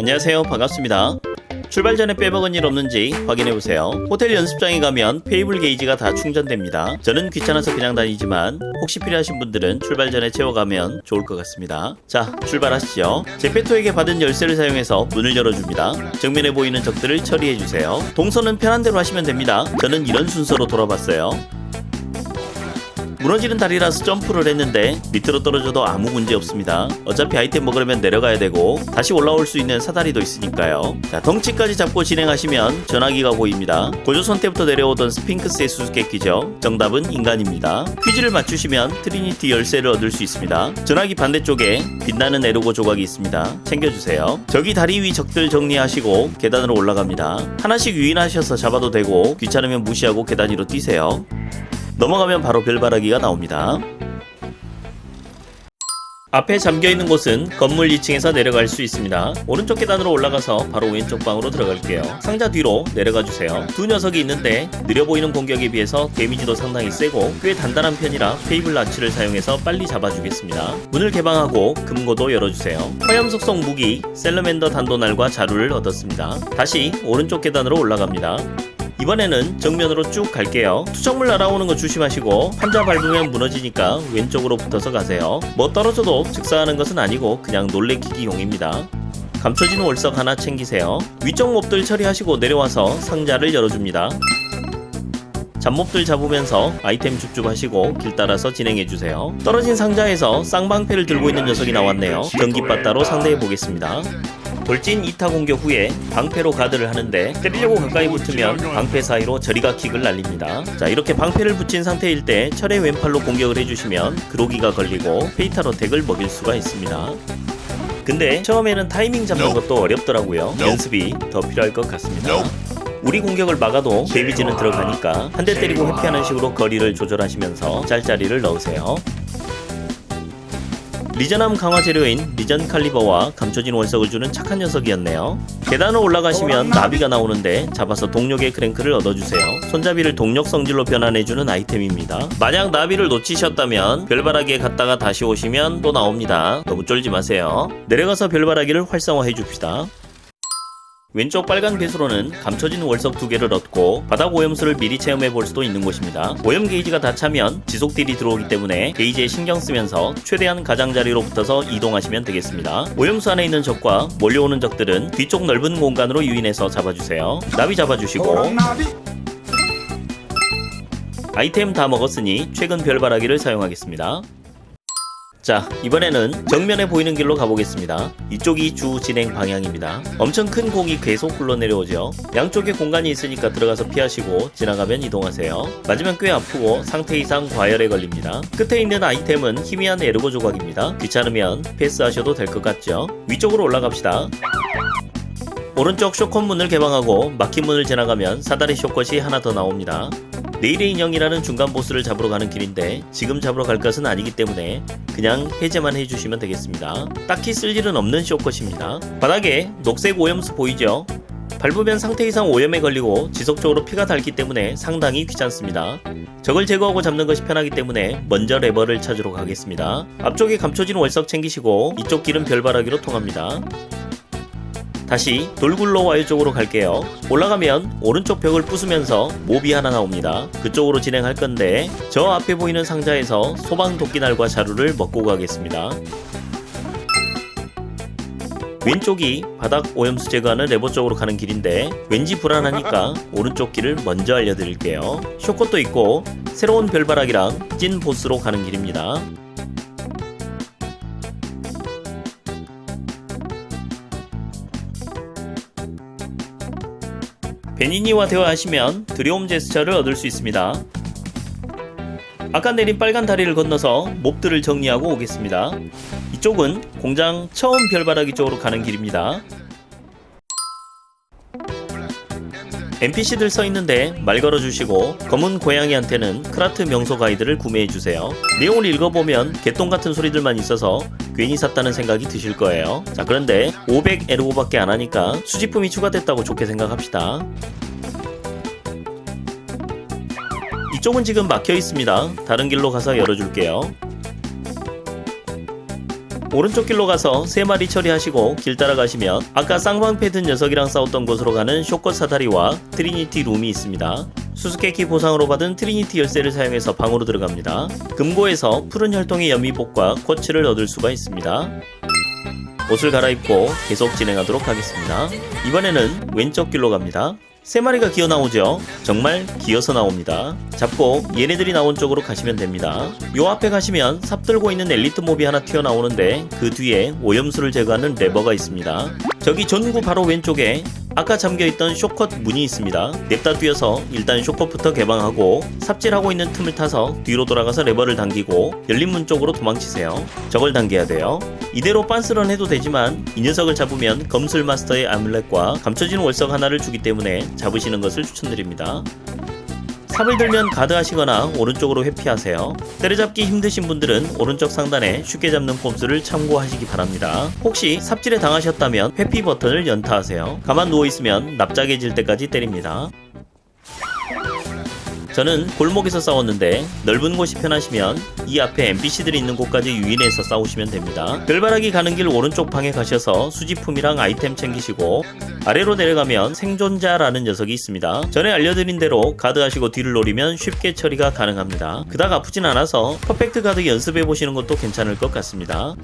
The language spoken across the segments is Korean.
안녕하세요. 반갑습니다. 출발 전에 빼먹은 일 없는지 확인해보세요. 호텔 연습장에 가면 페이블 게이지가 다 충전됩니다. 저는 귀찮아서 그냥 다니지만 혹시 필요하신 분들은 출발 전에 채워가면 좋을 것 같습니다. 자, 출발하시죠. 제페토에게 받은 열쇠를 사용해서 문을 열어줍니다. 정면에 보이는 적들을 처리해주세요. 동선은 편한 대로 하시면 됩니다. 저는 이런 순서로 돌아봤어요. 무너지는 다리라서 점프를 했는데 밑으로 떨어져도 아무 문제 없습니다. 어차피 아이템 먹으려면 내려가야 되고 다시 올라올 수 있는 사다리도 있으니까요. 자, 덩치까지 잡고 진행하시면 전화기가 보입니다. 고조선 때부터 내려오던 스핑크스의 수수께끼죠. 정답은 인간입니다. 퀴즈를 맞추시면 트리니티 열쇠를 얻을 수 있습니다. 전화기 반대쪽에 빛나는 에르고 조각이 있습니다. 챙겨주세요. 저기 다리 위 적들 정리하시고 계단으로 올라갑니다. 하나씩 유인하셔서 잡아도 되고 귀찮으면 무시하고 계단 위로 뛰세요. 넘어가면 바로 별바라기가 나옵니다. 앞에 잠겨있는 곳은 건물 2층에서 내려갈 수 있습니다. 오른쪽 계단으로 올라가서 바로 왼쪽 방으로 들어갈게요. 상자 뒤로 내려가 주세요. 두 녀석이 있는데 느려 보이는 공격에 비해서 데미지도 상당히 세고 꽤 단단한 편이라 페이블 라치를 사용해서 빨리 잡아주겠습니다. 문을 개방하고 금고도 열어주세요. 화염 속성 무기, 셀러맨더 단도날과 자루를 얻었습니다. 다시 오른쪽 계단으로 올라갑니다. 이번에는 정면으로 쭉 갈게요. 투척물 날아오는 거 조심하시고 환자 밟으면 무너지니까 왼쪽으로 붙어서 가세요. 뭐 떨어져도 즉사하는 것은 아니고 그냥 놀래키기 용입니다. 감춰진 월석 하나 챙기세요. 위쪽 몹들 처리하시고 내려와서 상자를 열어줍니다. 잡몹들 잡으면서 아이템 줍줍하시고 길 따라서 진행해주세요. 떨어진 상자에서 쌍방패를 들고 있는 녀석이 나왔네요. 전기바따로 상대해보겠습니다. 돌진 2타 공격 후에 방패로 가드를 하는데 때리려고 가까이 붙으면 방패 사이로 저리가 킥을 날립니다. 자 이렇게 방패를 붙인 상태일 때 철의 왼팔로 공격을 해주시면 그로기가 걸리고 페이탈 어택을 먹일 수가 있습니다. 근데 처음에는 타이밍 잡는 것도 어렵더라고요. 연습이 더 필요할 것 같습니다. 우리 공격을 막아도 데미지는 들어가니까 한 대 때리고 회피하는 식으로 거리를 조절하시면서 짤짤이를 넣으세요. 리전함 강화 재료인 리전 칼리버와 감춰진 월석을 주는 착한 녀석이었네요. 계단을 올라가시면 나비가 나오는데 잡아서 동력의 크랭크를 얻어주세요. 손잡이를 동력 성질로 변환해주는 아이템입니다. 만약 나비를 놓치셨다면 별바라기에 갔다가 다시 오시면 또 나옵니다. 너무 쫄지 마세요. 내려가서 별바라기를 활성화해 줍시다. 왼쪽 빨간 배수로는 감춰진 월석 두 개를 얻고 바닥 오염수를 미리 체험해 볼 수도 있는 곳입니다. 오염 게이지가 다 차면 지속 딜이 들어오기 때문에 게이지에 신경 쓰면서 최대한 가장자리로 붙어서 이동하시면 되겠습니다. 오염수 안에 있는 적과 몰려오는 적들은 뒤쪽 넓은 공간으로 유인해서 잡아주세요. 나비 잡아주시고 아이템 다 먹었으니 최근 별바라기를 사용하겠습니다. 자, 이번에는 정면에 보이는 길로 가보겠습니다. 이쪽이 주 진행 방향입니다. 엄청 큰 공이 계속 굴러내려오죠. 양쪽에 공간이 있으니까 들어가서 피하시고 지나가면 이동하세요. 맞으면 꽤 아프고 상태 이상 과열에 걸립니다. 끝에 있는 아이템은 희미한 에르고 조각입니다. 귀찮으면 패스하셔도 될 것 같죠? 위쪽으로 올라갑시다. 오른쪽 쇼컷 문을 개방하고 막힌 문을 지나가면 사다리 쇼컷이 하나 더 나옵니다. 내일의 인형이라는 중간 보스를 잡으러 가는 길인데 지금 잡으러 갈 것은 아니기 때문에 그냥 해제만 해주시면 되겠습니다. 딱히 쓸 일은 없는 쇼컷입니다. 바닥에 녹색 오염수 보이죠? 밟으면 상태 이상 오염에 걸리고 지속적으로 피가 닳기 때문에 상당히 귀찮습니다. 적을 제거하고 잡는 것이 편하기 때문에 먼저 레버를 찾으러 가겠습니다. 앞쪽에 감춰진 월석 챙기시고 이쪽 길은 별바라기로 통합니다. 다시 돌굴로 와요 쪽으로 갈게요. 올라가면 오른쪽 벽을 부수면서 몹이 하나 나옵니다. 그쪽으로 진행할 건데 저 앞에 보이는 상자에서 소방 도끼날과 자루를 먹고 가겠습니다. 왼쪽이 바닥 오염수 제거하는 레버 쪽으로 가는 길인데 왠지 불안하니까 오른쪽 길을 먼저 알려드릴게요. 쇼컷도 있고 새로운 별바락이랑 찐 보스로 가는 길입니다. 베니니와 대화하시면 드리움 제스처를 얻을 수 있습니다. 아까 내린 빨간 다리를 건너서 몹들을 정리하고 오겠습니다. 이쪽은 공장 처음 별바라기 쪽으로 가는 길입니다. NPC들 써 있는데 말 걸어주시고 검은 고양이한테는 크라트 명소 가이드를 구매해주세요. 내용을 읽어보면 개똥 같은 소리들만 있어서 괜히 샀다는 생각이 드실 거예요. 자 그런데 500 에르고밖에 안 하니까 수집품이 추가됐다고 좋게 생각합시다. 이쪽은 지금 막혀 있습니다. 다른 길로 가서 열어줄게요. 오른쪽 길로 가서 세 마리 처리하시고 길 따라가시면 아까 쌍방패드 녀석이랑 싸웠던 곳으로 가는 쇼컷 사다리와 트리니티 룸이 있습니다. 수수께끼 보상으로 받은 트리니티 열쇠를 사용해서 방으로 들어갑니다. 금고에서 푸른 혈통의 연미복과 쿼츠를 얻을 수가 있습니다. 옷을 갈아입고 계속 진행하도록 하겠습니다. 이번에는 왼쪽 길로 갑니다. 세 마리가 기어 나오죠? 정말 기어서 나옵니다. 잡고 얘네들이 나온 쪽으로 가시면 됩니다. 요 앞에 가시면 삽 들고 있는 엘리트 몹이 하나 튀어나오는데 그 뒤에 오염수를 제거하는 레버가 있습니다. 저기 전구 바로 왼쪽에 아까 잠겨있던 쇼컷 문이 있습니다. 냅다 뛰어서 일단 쇼컷부터 개방하고 삽질하고 있는 틈을 타서 뒤로 돌아가서 레버를 당기고 열린 문 쪽으로 도망치세요. 저걸 당겨야 돼요. 이대로 빤스런 해도 되지만 이 녀석을 잡으면 검술 마스터의 아뮬렛과 감춰진 월석 하나를 주기 때문에 잡으시는 것을 추천드립니다. 삽을 들면 가드하시거나 오른쪽으로 회피하세요. 때려잡기 힘드신 분들은 오른쪽 상단에 쉽게 잡는 폼수를 참고하시기 바랍니다. 혹시 삽질에 당하셨다면 회피 버튼을 연타하세요. 가만 누워있으면 납작해질 때까지 때립니다. 저는 골목에서 싸웠는데 넓은 곳이 편하시면 이 앞에 NPC들이 있는 곳까지 유인해서 싸우시면 됩니다. 별바라기 가는 길 오른쪽 방에 가셔서 수집품이랑 아이템 챙기시고 아래로 내려가면 생존자라는 녀석이 있습니다. 전에 알려드린 대로 가드하시고 뒤를 노리면 쉽게 처리가 가능합니다. 그닥 아프진 않아서 퍼펙트 가드 연습해 보시는 것도 괜찮을 것 같습니다.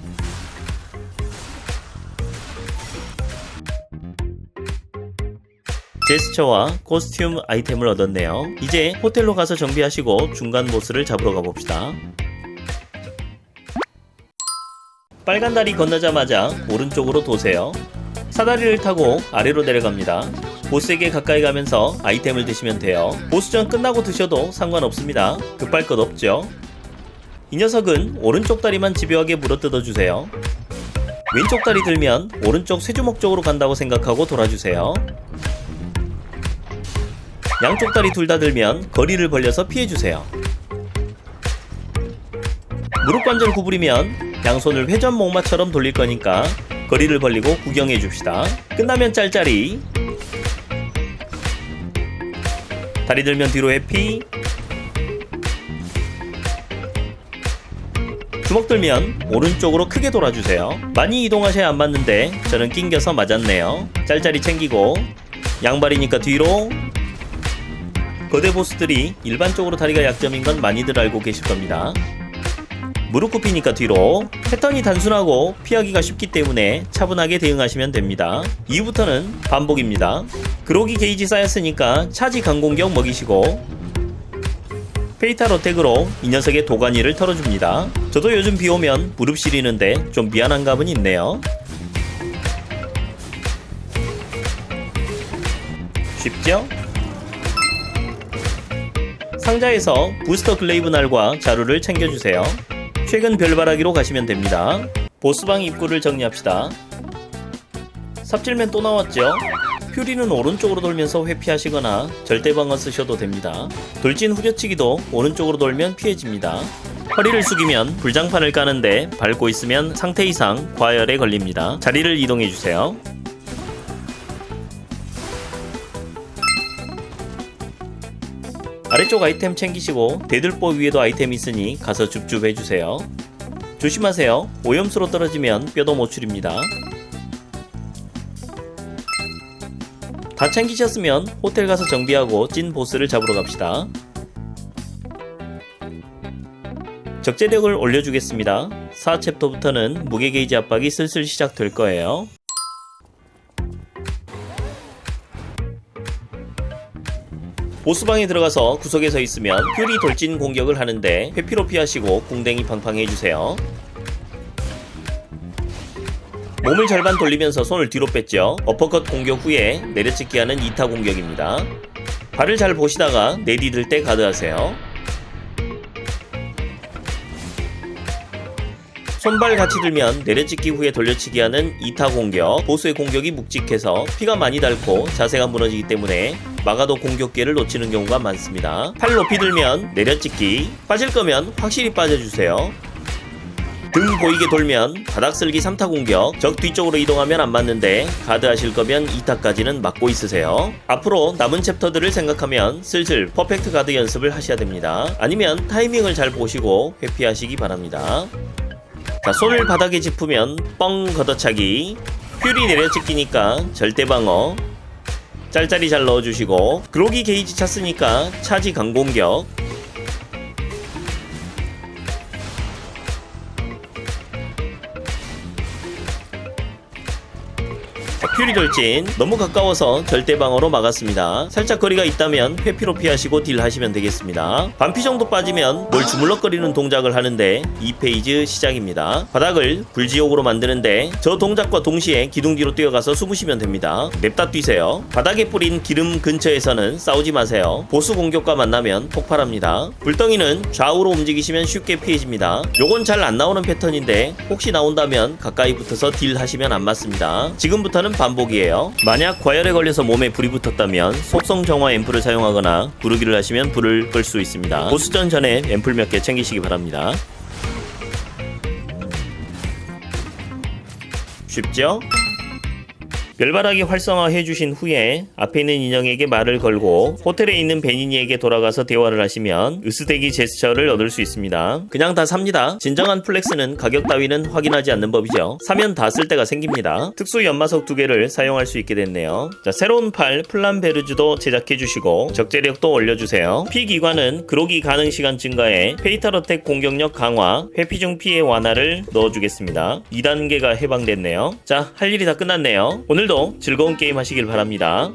제스처와 코스튬 아이템을 얻었네요. 이제 호텔로 가서 정비하시고 중간 보스를 잡으러 가봅시다. 빨간 다리 건너자마자 오른쪽으로 도세요. 사다리를 타고 아래로 내려갑니다. 보스에게 가까이 가면서 아이템을 드시면 돼요. 보스전 끝나고 드셔도 상관없습니다. 급할 것 없죠. 이 녀석은 오른쪽 다리만 집요하게 물어뜯어 주세요. 왼쪽 다리 들면 오른쪽 쇠주먹 쪽으로 간다고 생각하고 돌아주세요. 양쪽 다리 둘 다 들면 거리를 벌려서 피해주세요. 무릎 관절 구부리면 양손을 회전 목마처럼 돌릴 거니까 거리를 벌리고 구경해 줍시다. 끝나면 짤짤이. 다리 들면 뒤로 회피. 주먹 들면 오른쪽으로 크게 돌아주세요. 많이 이동하셔야 안 맞는데 저는 낑겨서 맞았네요. 짤짤이 챙기고 양발이니까 뒤로 거대 보스들이 일반적으로 다리가 약점인 건 많이들 알고 계실 겁니다. 무릎 굽히니까 뒤로 패턴이 단순하고 피하기가 쉽기 때문에 차분하게 대응하시면 됩니다. 이후부터는 반복입니다. 그로기 게이지 쌓였으니까 차지 강공격 먹이시고 페이탈 어택으로 이 녀석의 도가니를 털어줍니다. 저도 요즘 비 오면 무릎 시리는데 좀 미안한 감은 있네요. 쉽죠? 상자에서 부스터 글레이브 날과 자루를 챙겨주세요. 최근 별바라기로 가시면 됩니다. 보스방 입구를 정리합시다. 삽질맨 또 나왔죠? 퓨리는 오른쪽으로 돌면서 회피하시거나 절대방어 쓰셔도 됩니다. 돌진 후려치기도 오른쪽으로 돌면 피해집니다. 허리를 숙이면 불장판을 까는데 밟고 있으면 상태 이상 과열에 걸립니다. 자리를 이동해주세요. 아래쪽 아이템 챙기시고 대들보 위에도 아이템 있으니 가서 줍줍 해주세요. 조심하세요. 오염수로 떨어지면 뼈도 못 추립니다. 다 챙기셨으면 호텔 가서 정비하고 찐 보스를 잡으러 갑시다. 적재력을 올려주겠습니다. 4챕터부터는 무게 게이지 압박이 슬슬 시작될 거예요. 보스방에 들어가서 구석에 서 있으면 퓨리 돌진 공격을 하는데 회피로 피하시고 궁뎅이 팡팡 해주세요. 몸을 절반 돌리면서 손을 뒤로 뺐죠. 어퍼컷 공격 후에 내려찍기 하는 2타 공격입니다. 발을 잘 보시다가 내디딜 때 가드하세요. 손발 같이 들면 내려찍기 후에 돌려치기 하는 2타 공격 보스의 공격이 묵직해서 피가 많이 닳고 자세가 무너지기 때문에 막아도 공격 기회를 놓치는 경우가 많습니다. 팔 높이 들면 내려찍기. 빠질 거면 확실히 빠져주세요. 등 보이게 돌면 바닥 쓸기 3타 공격. 적 뒤쪽으로 이동하면 안 맞는데 가드 하실 거면 2타까지는 막고 있으세요. 앞으로 남은 챕터들을 생각하면 슬슬 퍼펙트 가드 연습을 하셔야 됩니다. 아니면 타이밍을 잘 보시고 회피하시기 바랍니다. 자 손을 바닥에 짚으면 뻥 걷어차기. 퓨리 내려찍기니까 절대 방어 짤짤이 잘 넣어주시고. 그로기 게이지 찼으니까 차지 강공격 퓨리 돌진 너무 가까워서 절대 방어로 막았습니다. 살짝 거리가 있다면 회피로 피하시고 딜 하시면 되겠습니다. 반피 정도 빠지면 뭘 주물럭거리는 동작을 하는데 2페이지 시작입니다. 바닥을 불지옥으로 만드는데 저 동작과 동시에 기둥 뒤로 뛰어가서 숨으시면 됩니다. 냅다 뛰세요. 바닥에 뿌린 기름 근처에서는 싸우지 마세요. 보스 공격과 만나면 폭발합니다. 불덩이는 좌우로 움직이시면 쉽게 피해집니다. 요건 잘 안 나오는 패턴인데 혹시 나온다면 가까이 붙어서 딜 하시면 안 맞습니다. 지금부터는 반복이에요. 만약 과열에 걸려서 몸에 불이 붙었다면 속성 정화 앰플을 사용하거나 부르기를 하시면 불을 끌 수 있습니다. 보스전 전에 앰플 몇 개 챙기시기 바랍니다. 쉽죠? 별바라기 활성화해 주신 후에 앞에 있는 인형에게 말을 걸고 호텔에 있는 베니니에게 돌아가서 대화를 하시면 으스대기 제스처를 얻을 수 있습니다. 그냥 다 삽니다. 진정한 플렉스는 가격 따위는 확인하지 않는 법이죠. 사면 다 쓸 때가 생깁니다. 특수 연마석 두 개를 사용할 수 있게 됐네요. 자, 새로운 팔 플란베르즈도 제작해 주시고 적재력도 올려주세요. 피 기관은 그로기 가능 시간 증가에 페이탈 어택 공격력 강화, 회피 중 피해 완화를 넣어주겠습니다. 2단계가 해방됐네요. 자, 할 일이 다 끝났네요. 오늘도 즐거운 게임 하시길 바랍니다.